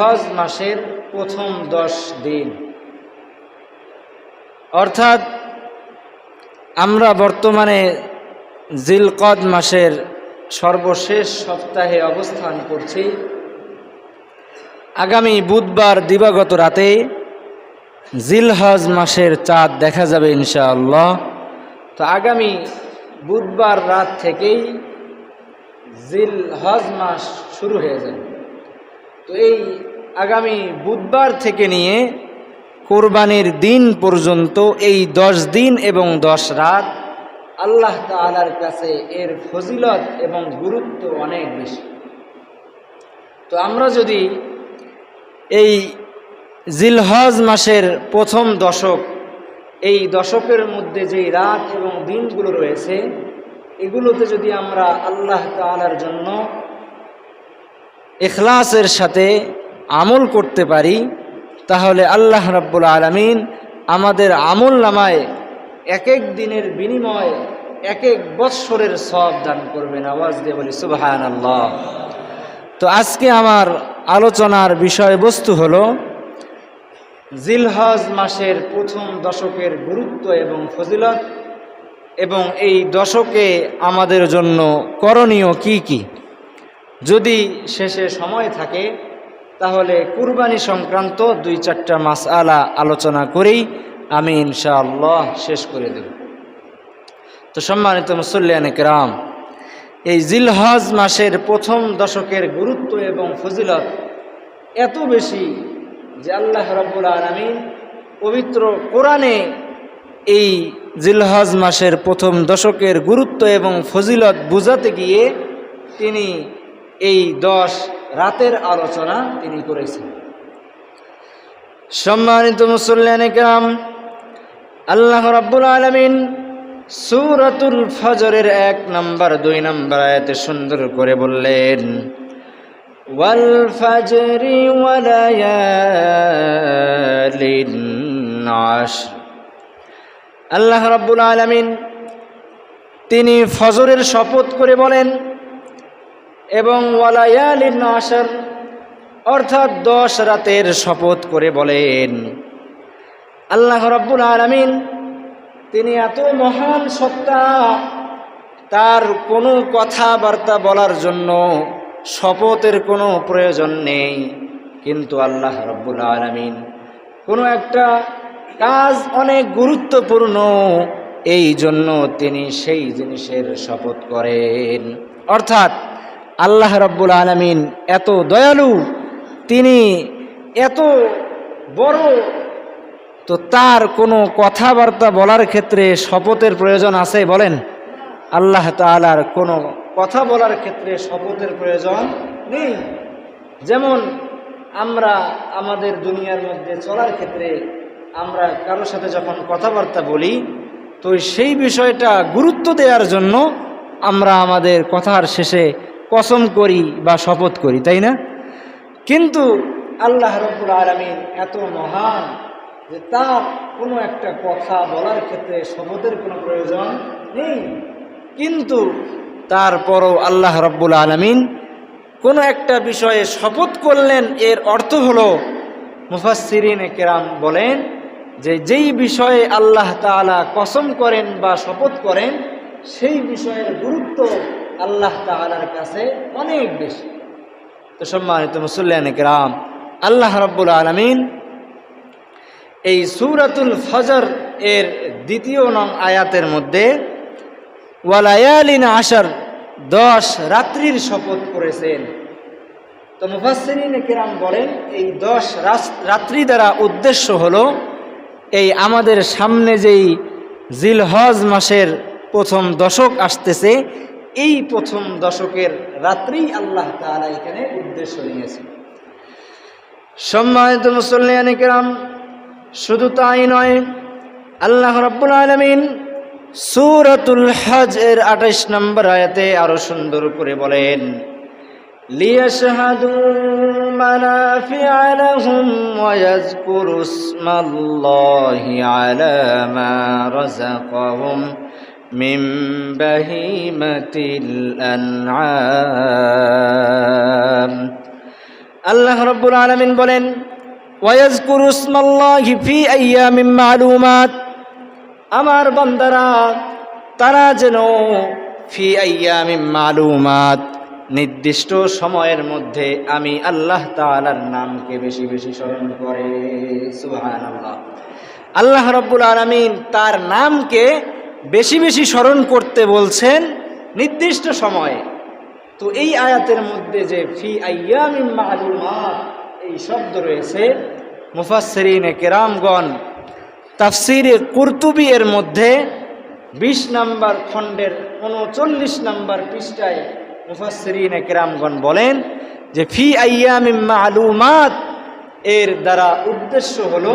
জিলহজ মাসের প্রথম দশ দিন। অর্থাৎ আমরা বর্তমানে জিলকদ মাসের সর্বশেষ সপ্তাহে অবস্থান করছি। আগামী বুধবার দিবাগত রাতে জিলহজ মাসের চাঁদ দেখা যাবে ইনশাআল্লাহ। তো আগামী বুধবার রাত থেকেই জিল হজ মাস শুরু হয়ে যাবে। তো এই আগামী বুধবার থেকে নিয়ে কোরবানির দিন পর্যন্ত এই দশ দিন এবং দশ রাত আল্লাহ তালার কাছে এর ফজিলত এবং গুরুত্ব অনেক বেশি। তো আমরা যদি এই জিলহজ মাসের প্রথম দশক, এই দশকের মধ্যে যেই রাত এবং দিনগুলো রয়েছে, এগুলোতে যদি আমরা আল্লাহ তালার জন্য এখলাসের সাথে আমল করতে পারি, তাহলে আল্লাহ রাব্বুল আলমিন আমাদের আমল নামায় এক এক দিনের বিনিময় এক এক বৎসরের সব দান করবেন। আওয়াজ দিয়ে বলি সুবাহান আল্লাহ তো আজকে আমার আলোচনার বিষয়বস্তু হলো জিলহজ মাসের প্রথম দশকের গুরুত্ব এবং ফজিলত, এবং এই দশকে আমাদের জন্য করণীয় কি কি? যদি শেষে সময় থাকে তাহলে কুরবানি সংক্রান্ত দুই চারটা মাস আলা আলোচনা করেই আমি ইনশাআল্লাহ শেষ করে দেব। তো সম্মানিত মুসল্লিয়ান কেরাম, এই জিলহজ মাসের প্রথম দশকের গুরুত্ব এবং ফজিলত এত বেশি যে আল্লাহ রব্বুল আলমিন পবিত্র কোরআনে এই জিলহজ মাসের প্রথম দশকের গুরুত্ব এবং ফজিলত বুঝাতে গিয়ে তিনি এই দশ রাতের আলোচনা তিনি করেছেন। সম্মানিত মুসল্লান কাম আল্লাহ রাব্বুল আলমিন সুরাতুল ফজরের এক নম্বর, দুই নম্বর আয়াতে সুন্দর করে বললেন, ওয়াল আল্লাহ রাব্বুল আলমিন তিনি ফজরের শপথ করে বলেন এবং ওয়ালায়ালিন আশর অর্থাৎ দশ রাতের শপথ করে বলেন, আল্লাহ রাব্বুল আলমিন তিনি এত মহান সত্তা, তার কোনো কথাবার্তা বলার জন্য শপথের কোনো প্রয়োজন নেই। কিন্তু আল্লাহ রব্বুল আলমিন কোনো একটা কাজ অনেক গুরুত্বপূর্ণ, এই জন্য তিনি সেই জিনিসের শপথ করেন। অর্থাৎ আল্লাহ রব্বুল আলমিন এত দয়ালু, তিনি এত বড়, তো তার কোনো কথাবার্তা বলার ক্ষেত্রে শপথের প্রয়োজন আছে বলেন? আল্লাহ তালার কোনো কথা বলার ক্ষেত্রে শপথের প্রয়োজন নেই। যেমন আমরা আমাদের দুনিয়ার মধ্যে চলার ক্ষেত্রে আমরা কারোর সাথে যখন কথাবার্তা বলি, তো সেই বিষয়টা গুরুত্ব দেওয়ার জন্য আমরা আমাদের কথার শেষে কসম করি বা শপথ করি, তাই না? কিন্তু আল্লাহ রব্বুল আলমিন এত মহান যে তার কোনো একটা কথা বলার ক্ষেত্রে শপথের কোনো প্রয়োজন নেই। কিন্তু তারপরও আল্লাহ রব্বুল আলমিন কোনো একটা বিষয়ে শপথ করলেন, এর অর্থ হলো মুফাসিরিন কেরাম বলেন যে যেই বিষয়ে আল্লাহ তালা কসম করেন বা শপথ করেন, সেই বিষয়ের গুরুত্ব আল্লাহ তালার কাছে অনেক বেশি। তো সম্মানিত মুসল্লান কেরাম, আল্লাহ রব্বুল আলমিন এই সুরাতুল ফজর এর দ্বিতীয় নং আয়াতের মধ্যে, ওয়ালায়ালিন আসার দশ রাত্রির শপথ করেছেন। তো মুফাসরিন কেরাম বলেন, এই দশ রাত্রি দ্বারা উদ্দেশ্য হল, এই আমাদের সামনে যেই জিলহজ মাসের প্রথম দশক আসতেছে এই প্রথম দশকের রাত্রি আল্লাহ তালা এখানে উদ্দেশ্য নিয়েছে সম্মানিত মুসল্লিয়ান কেরাম, শুধু তাই নয়, আল্লাহ রব্বুল আলমিন সুরতুল হজ এর আঠাইশ নম্বর আয়াতে আরও সুন্দর করে বলেন, লিয়াশহাদু আলা মা রাযাকাহুম। মিন বাহিমাতিল আনআম। আল্লাহ রব্বুল আলমিন বলেন ওয়াজকুর উসমাল্লাহি ফি আইয়ামিন মালুমাত। আমার বান্দারা, তারা যেন ফি আইয়ামিন মালুমাত। নির্দিষ্ট সময়ের মধ্যে আমি আল্লাহ তাআলার নামকে বেশি বেশি স্মরণ করে। সুবহানাল্লাহ। আল্লাহ রব্বুল আলমিন তার নামকে বেশি বেশি স্মরণ করতে বলছেন নির্দিষ্ট সময়ে। তো এই আয়াতের মধ্যে যে ফি মালুমাত, এই শব্দ রয়েছে, মুফাসসিরিনে কেরামগণ তাফসিরে কুরতুবি এর মধ্যে বিশ নম্বর খণ্ডের উনচল্লিশ নম্বর পৃষ্ঠায় মুফাসসিরিনে কেরামগণ বলেন যে ফি আইয়ামিন মালুমাত এর দ্বারা উদ্দেশ্য হল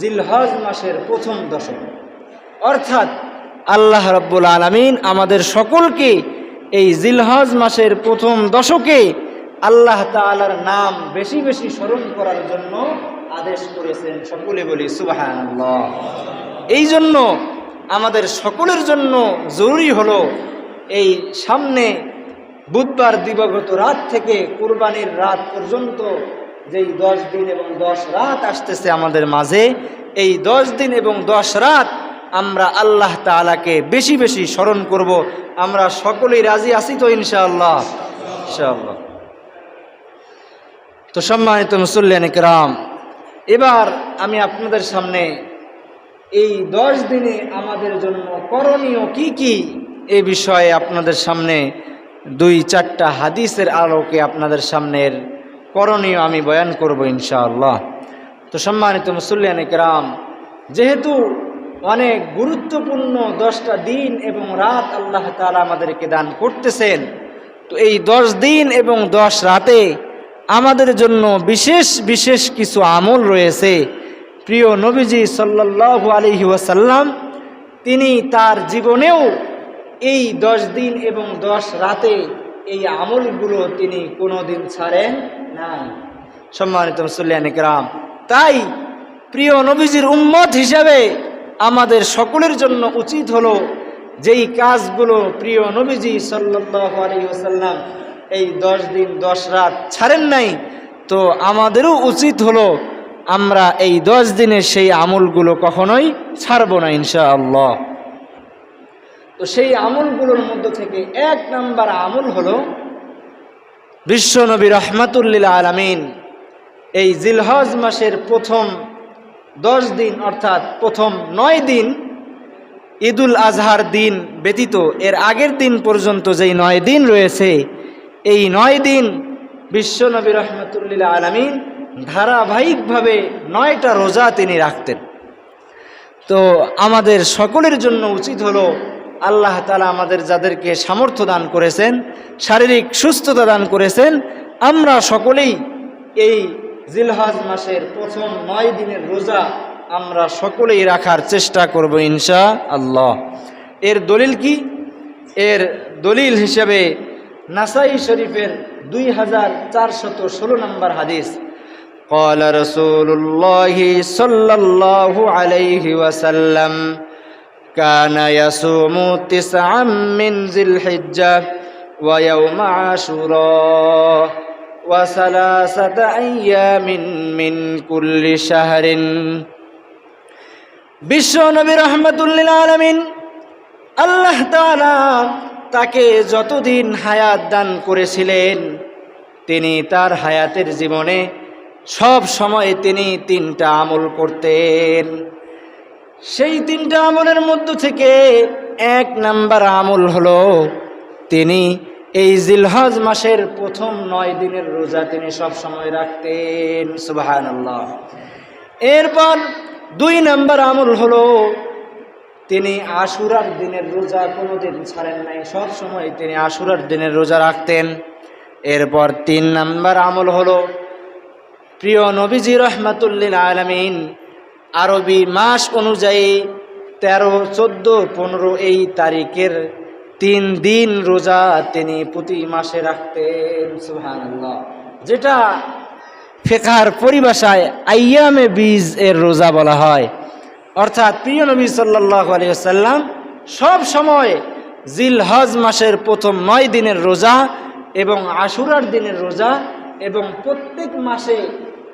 জিলহজ মাসের প্রথম দশক। অর্থাৎ আল্লাহ রব্বুল আলমিন আমাদের সকলকে এই জিলহজ মাসের প্রথম দশকে আল্লাহ তালার নাম বেশি বেশি স্মরণ করার জন্য আদেশ করেছেন। সকলে বলি সুবাহান এই জন্য আমাদের সকলের জন্য জরুরি হলো এই সামনে বুধবার দিবগত রাত থেকে কুরবানির রাত পর্যন্ত যেই দশ দিন এবং দশ রাত আসতেছে আমাদের মাঝে, এই দশ দিন এবং দশ রাত আমরা আল্লাহ তালাকে বেশি বেশি স্মরণ করব। আমরা সকলেই রাজি আছি তো ইনশাআল্লাহ। ইনশাআল্লাহ। তো সম্মানিত মুসল্লিয়ান একরাম এবার আমি আপনাদের সামনে এই দশ দিনে আমাদের জন্য করণীয় কি কি এ বিষয়ে আপনাদের সামনে দুই চারটা হাদিসের আলোকে আপনাদের সামনের করণীয় আমি বয়ান করব ইনশাআল্লাহ। তো সম্মানিত মুসল্লিয়ান একরাম যেহেতু অনেক গুরুত্বপূর্ণ দশটা দিন এবং রাত আল্লাহ তালা আমাদেরকে দান করতেছেন। তো এই দশ দিন এবং দশ রাতে আমাদের জন্য বিশেষ বিশেষ কিছু আমল রয়েছে। প্রিয় নবীজি সাল্লাহ আলহি ওয়াসাল্লাম, তিনি তার জীবনেও এই দশ দিন এবং দশ রাতে এই আমলগুলো তিনি কোনো দিন ছাড়েন নাই। সম্মানিত মুসল্লিয়ানিকরাম তাই প্রিয় নবীজির উম্মত হিসাবে আমাদের সকলের জন্য উচিত হলো যেই কাজগুলো প্রিয় নবীজি সাল্লাহ আলহিহাসাল্লাম এই দশ দিন, দশ রাত ছাড়েন নাই, তো আমাদেরও উচিত হলো আমরা এই দশ দিনের সেই আমলগুলো কখনোই ছাড়ব না ইনশাআল্লাহ। তো সেই আমলগুলোর মধ্য থেকে এক নাম্বার আমল হলো বিশ্বনবী রহমাতুল্লিল আলমিন এই জিলহজ মাসের প্রথম দশ দিন, অর্থাৎ প্রথম নয় দিন ঈদুল আজহার দিন ব্যতীত, এর আগের দিন পর্যন্ত যেই নয় দিন রয়েছে, এই নয় দিন বিশ্বনবী রহমতুল্লিল আলমিন ধারাবাহিকভাবে নয়টা রোজা তিনি রাখতেন। তো আমাদের সকলের জন্য উচিত হলো, আল্লাহ তালা আমাদের যাদেরকে সামর্থ্য দান করেছেন, শারীরিক সুস্থতা দান করেছেন, আমরা সকলেই এই জিলহাজ মাসের প্রথম নয় দিনের রোজা আমরা সকলেই রাখার চেষ্টা করব ইনশা আল্লাহ এর দলিল কি এর দলিল হিসেবে নাসাই শরীফের দুই হাজার চারশত ষোলো নম্বর হাদিস قال رسول الله صلى الله عليه وسلم كان يصوم تسعا من ذي الحجة ويوم عاشوراء وثلاثة أيام من كل شهر বিশ্ব নবী রহমতুল্লিল আলমিন আল্লাহ তাআলা তাকে যতদিন হায়াত দান করেছিলেন তিনি তার হায়াতের জীবনে সব সময় তিনি তিনটা আমল করতেন সেই তিনটা আমলের মধ্য থেকে এক নাম্বার আমল হলো তিনি এই জিলহজ মাসের প্রথম নয় দিনের রোজা তিনি সব সময় রাখতেন সুবাহান আল্লাহ এরপর দুই নাম্বার আমল হলো, তিনি আশুরার দিনের রোজা কোনো দিন ছাড়েন নাই, সব সময় তিনি আশুরার দিনের রোজা রাখতেন। এরপর তিন নাম্বার আমল হলো, প্রিয় নবীজি রহমাতুল্লিল আলমিন আরবি মাস অনুযায়ী তেরো, চোদ্দ, পনেরো এই তারিখের তিন দিন রোজা তিনি প্রতি মাসে রাখতেন সুহানাল্লাহ যেটা ফেকার পরিভাষায় আইয়ামে বীজ এর রোজা বলা হয়। অর্থাৎ প্রিয় নবী সাল্লাহ আলিয়াল্লাম সব সময় জিল হজ মাসের প্রথম নয় দিনের রোজা এবং আশুরার দিনের রোজা এবং প্রত্যেক মাসে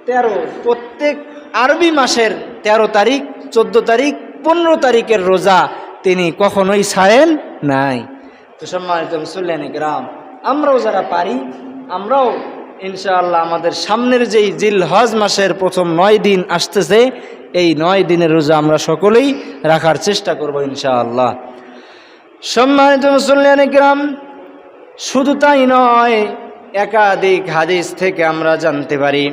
তেরো, প্রত্যেক আরবি মাসের তেরো তারিখ, চোদ্দ তারিখ, পনেরো তারিখের রোজা তিনি কখনোই ছাড়েন নাই। তো সম্মানিত মুসল্লান গ্রাম আমরাও যারা পারি, আমরাও ইনশাআল্লাহ আমাদের সামনের যেই জিল হজ মাসের প্রথম নয় দিন আসতেছে, এই নয় দিনের রোজা আমরা সকলেই রাখার চেষ্টা করব ইনশাআল্লাহ। সম্মানিত মুসল্লান গ্রাম শুধু তাই নয়, একাধিক হাদিস থেকে আমরা জানতে পারি,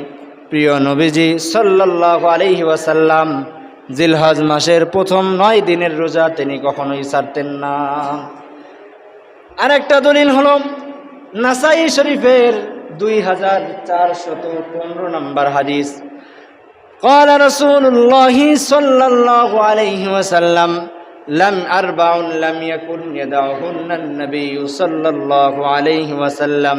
প্রিয় নবীজি সাল্লাহ আলহি ওয়াসাল্লাম, জিলহজ মাসের প্রথম নয় দিনের রোজা তিনি কখনোই ছাড়তেন না। আর একটা দলিল হল নাসাই শরীফের দুই হাজার চারশত পনেরো নম্বর হাদিস قال رسول الله صلى الله عليه وسلم لم أربع لم يكن يدعهن النبي صلى الله عليه وسلم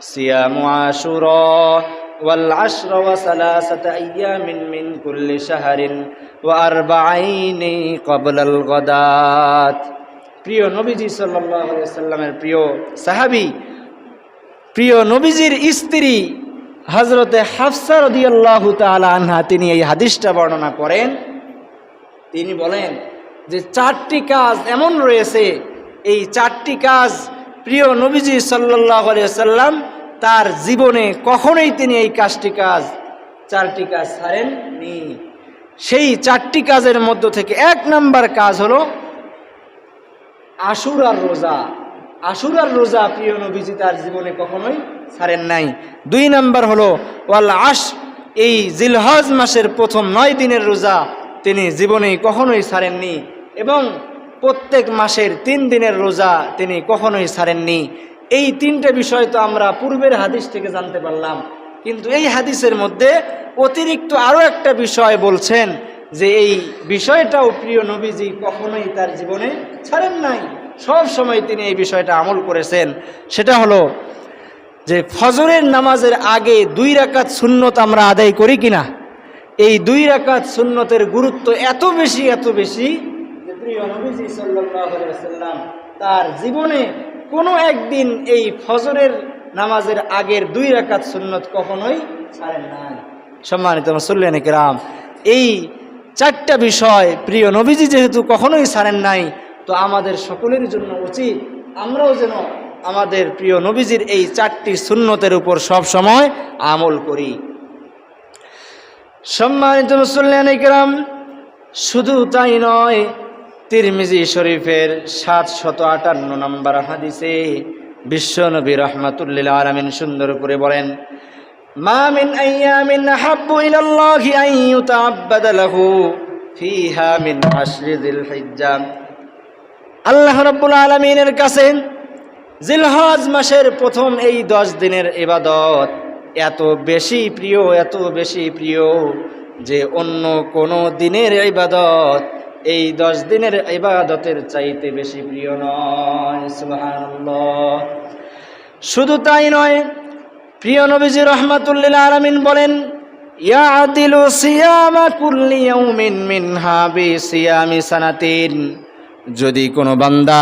صيام عاشوراء والعشر وثلاثة أيام من كل شهر وأربعين قبل الغداة প্রিয় নবীজি সাল্লামের প্রিয় সাহাবী, প্রিয় নবীজির স্ত্রী হজরতে হাফসা রদিয়াল্লাহু তাআলা আনহা, তিনি এই হাদিসটা বর্ণনা করেন। তিনি বলেন যে চারটি কাজ এমন রয়েছে, এই চারটি কাজ প্রিয় নবীজি সাল্লাহ সাল্লাম তার জীবনে কখনোই তিনি এই কাজটি কাজ, চারটি কাজ ছাড়েননি। সেই চারটি কাজের মধ্য থেকে এক নাম্বার কাজ হলো আশুরার রোজা। আশুরার রোজা, প্রিয় নবীজি, তার জীবনে কখনোই ছাড়েন নাই। দুই নাম্বার হলো, ওয়াল আশ, এই জিলহজ মাসের প্রথম নয় দিনের রোজা তিনি জীবনে কখনোই ছাড়েননি এবং প্রত্যেক মাসের তিন দিনের রোজা তিনি কখনোই ছাড়েননি। এই তিনটে বিষয় তো আমরা পূর্বের হাদিস থেকে জানতে পারলাম। কিন্তু এই হাদিসের মধ্যে অতিরিক্ত আরও একটা বিষয় বলছেন যে এই বিষয়টাও প্রিয় নবীজি কখনোই তার জীবনে ছাড়েন নাই। সব সময় তিনি এই বিষয়টা আমল করেছেন। সেটা হলো যে ফজরের নামাজের আগে দুই রাকাত সুন্নত আমরা আদায় করি কিনা? এই দুই রাকাত সুন্নতের গুরুত্ব এত বেশি এত বেশি প্রিয় তার জীবনে কোনো একদিন এই ফজরের নামাজের আগের দুই রাকাত সুন্নত কখনোই ছাড়েন নাই। সম্মানিত মুসল্লিয়ান কেরাম এই চারটা বিষয় প্রিয় নবীজি যেহেতু কখনোই ছাড়েন নাই, তো আমাদের সকলের জন্য উচিত আমরাও যেন আমাদের প্রিয় নবীজির এই চারটি সুন্নতের উপর সব সময় আমল করি। সম্মানিত মুসল্লিয়ান কেরাম শুধু তাই নয়, তিরমিজি শরীফের সাত শত আটান্ন নম্বর হাদিসে বিশ্বনবী রহমাতুল্লিল আলমিন সুন্দর করে বলেন ইউতাআব্বাদা লাহু ফিহা মিন আশরি যিল হিজ্জা আল্লাহ রাব্বুল আলামিনের কাছে জিলহজ মাসের প্রথম এই দশ দিনের ইবাদত এত বেশি প্রিয়, এত বেশি প্রিয় যে অন্য কোনো দিনের ইবাদত এই দশ দিনের ইবাদতের চাইতে বেশি প্রিয় নয়। শুধু তাই নয় প্রিয় নবীজি রহমাতুল্লিল আলমিন বলেন যদি কোনো বান্দা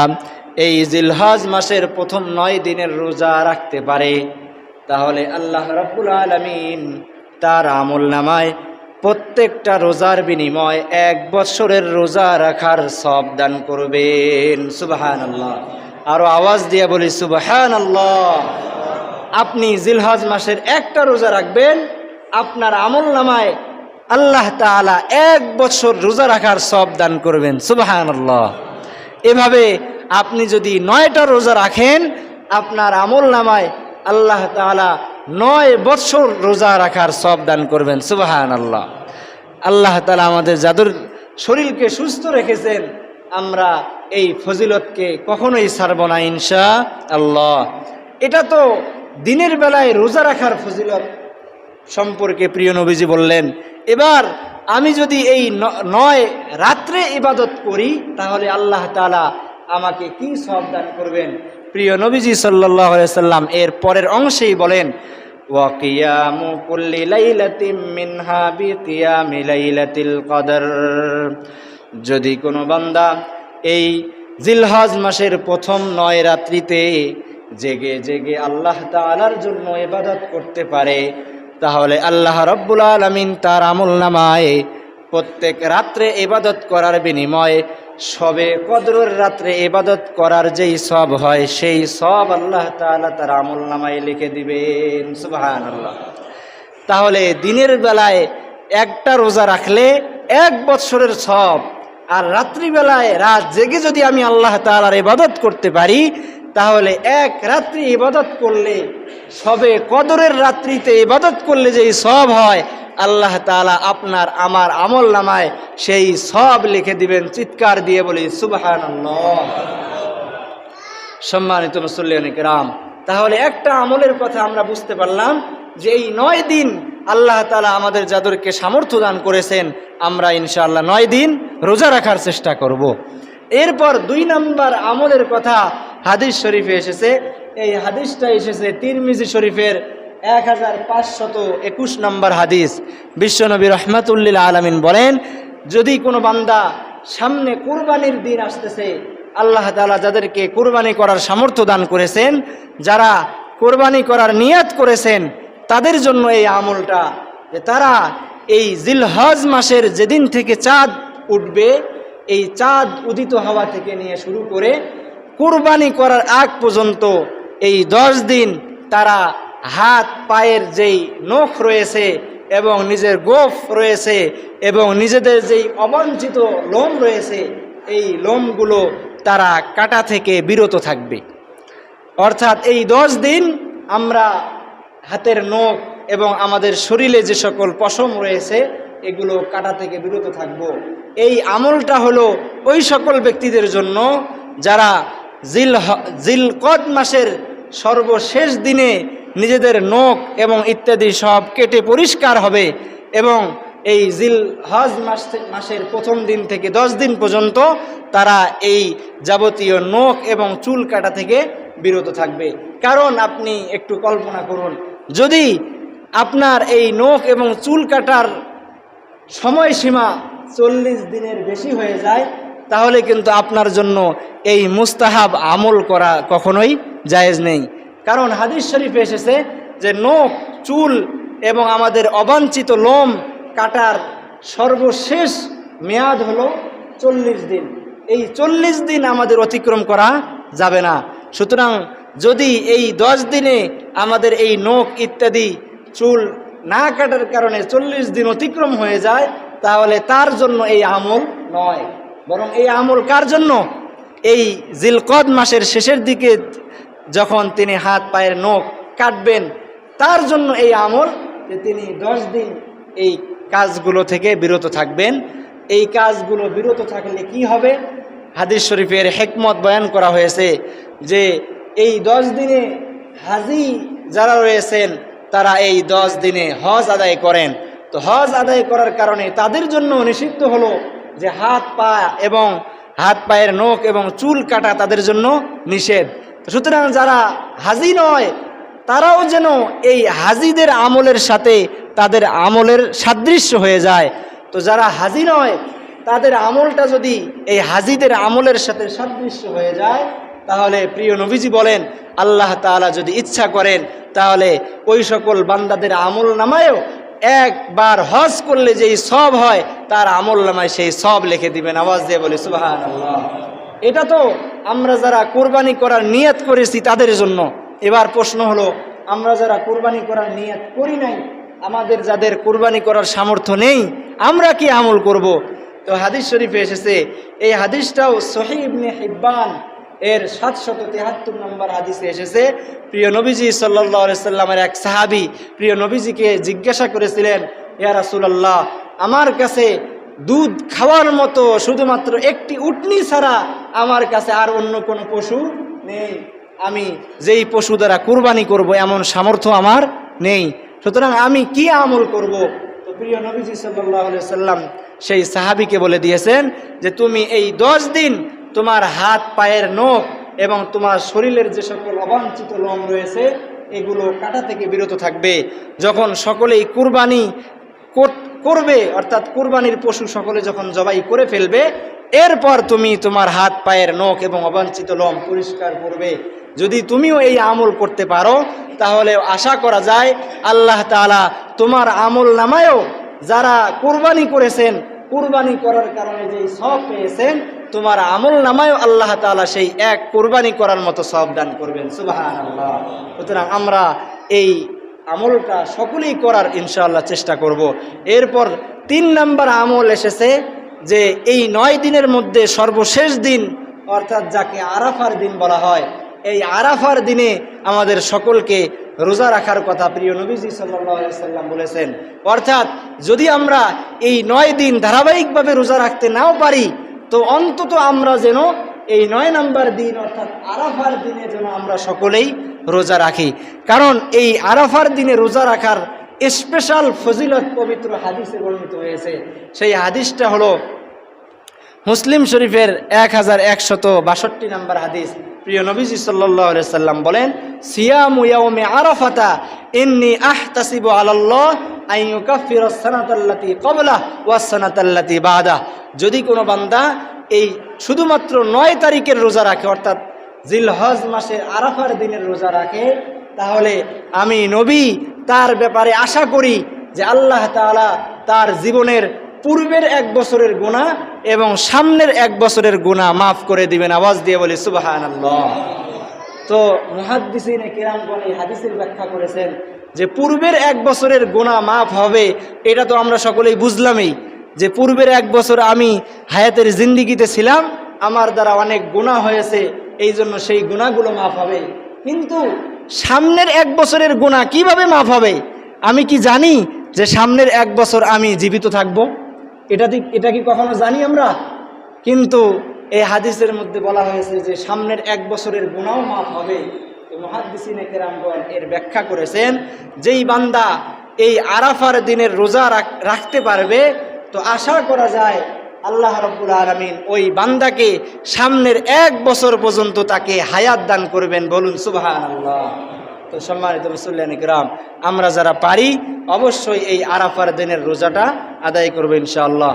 এই জিলহজ মাসের প্রথম নয় দিনের রোজা রাখতে পারে, তাহলে আল্লাহ রাব্বুল আলামিন তার আমল নামায় প্রত্যেকটা রোজার বিনিময় এক বছরের রোজা রাখার সব দান করবেন। সুবাহান আল্লাহ আরও আওয়াজ দিয়ে বলি সুবাহান আল্লাহ আপনি জিলহজ মাসের একটা রোজা রাখবেন, আপনার আমল নামায় আল্লাহ তাআলা এক বছর রোজা রাখার সব দান করবেন। সুবাহান আল্লাহ এভাবে আপনি যদি নয়টা রোজা রাখেন, আপনার আমল নামায় আল্লাহ তাআলা নয় বৎসর রোজা রাখার সব দান করবেন। সুবাহান আল্লাহ আল্লাহ তালা আমাদের যাদের শরীরকে সুস্থ রেখেছেন। আমরা এই ফজিলতকে কখনোই ছাড়ব না ইনশা আল্লাহ এটা তো দিনের বেলায় রোজা রাখার ফজিলত সম্পর্কে প্রিয় নবীজি বললেন, এবার আমি যদি এই নয় রাত্রে ইবাদত করি, তাহলে আল্লাহ তালা আমাকে কি সব দান করবেন? প্রিয় নবীজি সাল্লাহ সাল্লাম এর পরের অংশেই বলেন লাইলাতিম মিনহা যদি কোনো বান্দা এই জিলহাজ মাসের প্রথম নয় রাত্রিতে জেগে জেগে আল্লাহ তালার জন্য এবাদত করতে পারে, তাহলে আল্লাহ রব্বুল আলমিন তার আমল নামায় প্রত্যেক রাত্রে এবাদত করার বিনিময়ে সবে কদরের রাত্রে এবাদত করার যেই সব হয়, সেই সব আল্লাহ তাআলা তার আমল নামায় লিখে দিবেন সুবাহান আল্লাহ তাহলে দিনের বেলায় একটা রোজা রাখলে এক বৎসরের সব, আর রাত্রিবেলায় রাত জেগে যদি আমি আল্লাহ তালার ইবাদত করতে পারি তাহলে এক রাত্রি ইবাদত করলে, সবে কদরের রাত্রিতে ইবাদত করলে যেই সব হয়, আল্লাহ তাআলা আপনার আমার আমল নামায় সেই সব লিখে দিবেন, চিৎকার দিয়ে বলি সুবাহান সম্মানিত মুসল্লিয়ানিক রাম তাহলে একটা আমলের কথা আমরা বুঝতে পারলাম যে এই নয় দিন আল্লাহ তালা আমাদের যাদেরকে সামর্থ্য দান করেছেন, আমরা ইনশাআল্লাহ নয় দিন রোজা রাখার চেষ্টা করব। এরপর দুই নম্বর আমলের কথা হাদিস শরীফে এসেছে। এই হাদিসটা এসেছে তিরমিজি শরীফের এক হাজার পাঁচশত একুশ নম্বর হাদিস। বিশ্বনবী রহমাতুল্লিল আলমিন বলেন, যদি কোনো বান্দা সামনে কোরবানির দিন আসতেছে, আল্লাহ তালা যাদেরকে কোরবানি করার সামর্থ্য দান করেছেন, যারা কোরবানি করার নিয়াত করেছেন, তাদের জন্য এই আমলটা, যে তারা এই জিলহজ মাসের যেদিন থেকে চাঁদ উঠবে এই চাঁদ উদিত হওয়া থেকে নিয়ে শুরু করে কোরবানি করার আগ পর্যন্ত এই দশ দিন তারা হাত, পায়ের যেই নখ রয়েছে এবং নিজের গোফ রয়েছে এবং নিজেদের যেই অবাঞ্ছিত লোম রয়েছে, এই লোমগুলো তারা কাটা থেকে বিরত থাকবে। অর্থাৎ এই দশ দিন আমরা হাতের নখ এবং আমাদের শরীরে যে সকল পশম রয়েছে এগুলো কাটা থেকে বিরত থাকব। এই আমলটা হলো ওই সকল ব্যক্তিদের জন্য যারা জিল জিলকদ মাসের সর্বশেষ দিনে নিজেদের নখ এবং ইত্যাদি সব কেটে পরিষ্কার হবে এবং এই জিল হজ মাস মাসের প্রথম দিন থেকে দশ দিন পর্যন্ত তারা এই যাবতীয় নখ এবং চুল কাটা থেকে বিরত থাকবে। কারণ আপনি একটু কল্পনা করুন, যদি আপনার এই নখ এবং চুল কাটার সময়সীমা চল্লিশ দিনের বেশি হয়ে যায়, তাহলে কিন্তু আপনার জন্য এই মুস্তাহাব আমল করা কখনোই জায়েজ নেই। কারণ হাদিস শরীফে এসেছে যে নখ, চুল এবং আমাদের অবাঞ্ছিত লোম কাটার সর্বশেষ মেয়াদ হলো চল্লিশ দিন। এই চল্লিশ দিন আমাদের অতিক্রম করা যাবে না। সুতরাং যদি এই দশ দিনে আমাদের এই নখ ইত্যাদি, চুল না কাটার কারণে চল্লিশ দিন অতিক্রম হয়ে যায়, তাহলে তার জন্য এই আমল নয়। বরং এই আমল কার জন্য? এই জিলকদ মাসের শেষের দিকে যখন তিনি হাত পায়ের নখ কাটবেন, তার জন্য এই আমল যে তিনি দশ দিন এই কাজগুলো থেকে বিরত থাকবেন। এই কাজগুলো বিরত থাকলে কি হবে? হাদিস শরীফের হেকমত বয়ান করা হয়েছে যে এই দশ দিনে হাজি যারা রয়েছেন তারা এই দশ দিনে হজ আদায় করেন। তো হজ আদায় করার কারণে তাদের জন্য নিষিদ্ধ হলো যে হাত পা এবং হাত পায়ের নখ এবং চুল কাটা তাদের জন্য নিষেধ। সুতরাং যারা হাজি নয়, তারাও যেন এই হাজিদের আমলের সাথে তাদের আমলের সাদৃশ্য হয়ে যায়। তো যারা হাজি নয়, তাদের আমলটা যদি এই হাজিদের আমলের সাথে সাদৃশ্য হয়ে যায় তাহলে প্রিয় নবীজি বলেন, আল্লাহ তাআলা যদি ইচ্ছা করেন, তাহলে ওই সকল বান্দাদের আমল নামায়ও একবার হজ করলে যেই সব হয়, তার আমল নামায় সেই সব লিখে দিবেন। আওয়াজ দিয়ে বলি সুবাহান এটা তো আমরা যারা কোরবানি করার নিয়ত করেছি তাদের জন্য। এবার প্রশ্ন হলো, আমরা যারা কোরবানি করার নিয়ত করি নাই, আমাদের যাদের কোরবানি করার সামর্থ্য নেই, আমরা কি আমল করব? তো হাদিস শরীফে এসেছে, এই হাদিসটাও সহিবনে হিব্বান এর সাতশত তেহাত্তর নম্বর হাদিসে এসেছে, প্রিয় নবীজি সাল্লাহ সাল্লামের এক সাহাবি, প্রিয় নবীজিকে জিজ্ঞাসা করেছিলেন, ইয়া রাসুলাল্লাহ, আমার কাছে দুধ খাওয়ার মতো শুধুমাত্র একটি উটনি ছাড়া আমার কাছে আর অন্য কোনো পশু নেই। আমি যেই পশু দ্বারা কুরবানি করব, এমন সামর্থ্য আমার নেই। সুতরাং আমি কি আমল করব? তো প্রিয় নবীজি সাল্লাহ সাল্লাম সেই সাহাবিকে বলে দিয়েছেন যে, তুমি এই দশ দিন তোমার হাত, পায়ের নখ এবং তোমার শরীরের যে সকল অবাঞ্ছিত লোম রয়েছে, এগুলো কাটা থেকে বিরত থাকবে। যখন সকলেই কুরবানি করবে, অর্থাৎ কুরবানির পশু সকলে যখন জবাই করে ফেলবে, এরপর তুমি তোমার হাত, পায়ের নখ এবং অবাঞ্ছিত লোম পরিষ্কার করবে। যদি তুমিও এই আমল করতে পারো, তাহলে আশা করা যায়, আল্লাহ তাআলা তোমার আমল নামায়ও যারা কোরবানি করেছেন কুরবানি করার কারণে যে সব পেয়েছেন, তোমার আমল নামায়ও আল্লাহ তাআলা সেই এক কোরবানি করার মতো সব দান করবেন আল্লাহ সুতরাং আমরা এই আমলটা সকলেই করার ইনশাআল্লাহ চেষ্টা করব। এরপর তিন নাম্বার আমল এসেছে যে এই নয় দিনের মধ্যে সর্বশেষ দিন, অর্থাৎ যাকে আরাফার দিন বলা হয়, এই আরাফার দিনে আমাদের সকলকে রোজা রাখার কথা প্রিয় নবীজি সাল্লাম বলেছেন। অর্থাৎ যদি আমরা এই নয় দিন ধারাবাহিকভাবে রোজা রাখতে নাও পারি, তো অন্তত আমরা যেন এই নয় নাম্বার দিন অর্থাৎ আরাফার দিনে যেন আমরা সকলেই রোজা রাখি। কারণ এই আরাফার দিনে রোজা রাখার স্পেশাল ফজিলত পবিত্র হাদিসে বর্ণিত হয়েছে। সেই হাদিসটা হলো মুসলিম শরীফের এক হাজার একশত বাষট্টি নম্বর হাদিস। প্রিয় নবীজি সাল্লাম বলেন, সিয়ামু ইয়াউমে ইন্নি আহতাসিবু আলাল্লাহ বাদা যদি কোনো বান্দা এই শুধুমাত্র নয় তারিখের রোজা রাখে, অর্থাৎ জিলহজ মাসের আরাফার দিনের রোজা রাখে, তাহলে আমি নবী তার ব্যাপারে আশা করি যে আল্লাহ তাআলা তার জীবনের পূর্বের এক বছরের গুণা এবং সামনের এক বছরের গুণা মাফ করে দিবেন, আওয়াজ দিয়ে বলি সুবাহান তো মুহাদ্দিসিনে কিরামগণ এই হাদিসের ব্যাখ্যা করেছেন যে পূর্বের এক বছরের গুণা মাফ হবে, এটা তো আমরা সকলেই বুঝলামই যে পূর্বের এক বছর আমি হায়াতের জিন্দিগিতে ছিলাম, আমার দ্বারা অনেক গুণা হয়েছে, এই জন্য সেই গুণাগুলো মাফ হবে। কিন্তু সামনের এক বছরের গুণা কীভাবে মাফ হবে? আমি কি জানি যে সামনের এক বছর আমি জীবিত থাকব? এটা এটা কি কখনো জানি আমরা? কিন্তু এই হাদিসের মধ্যে বলা হয়েছে যে সামনের এক বছরের গুণাও মাফ হবে। মহাদিসিনে এর ব্যাখ্যা করেছেন, যেই বান্দা এই আরাফার দিনের রোজা রাখ- রাখতে পারবে, তো আশা করা যায় আল্লাহ রব্বুল আলমিন ওই বান্দাকে সামনের এক বছর পর্যন্ত তাকে হায়াত দান করবেন বলুন সুবাহান আল্লাহ তো সম্মানিত মুসল্লান ইকরাম আমরা যারা পারি, অবশ্যই এই আরাফার দিনের রোজাটা আদায় করব ইনশাআল্লাহ।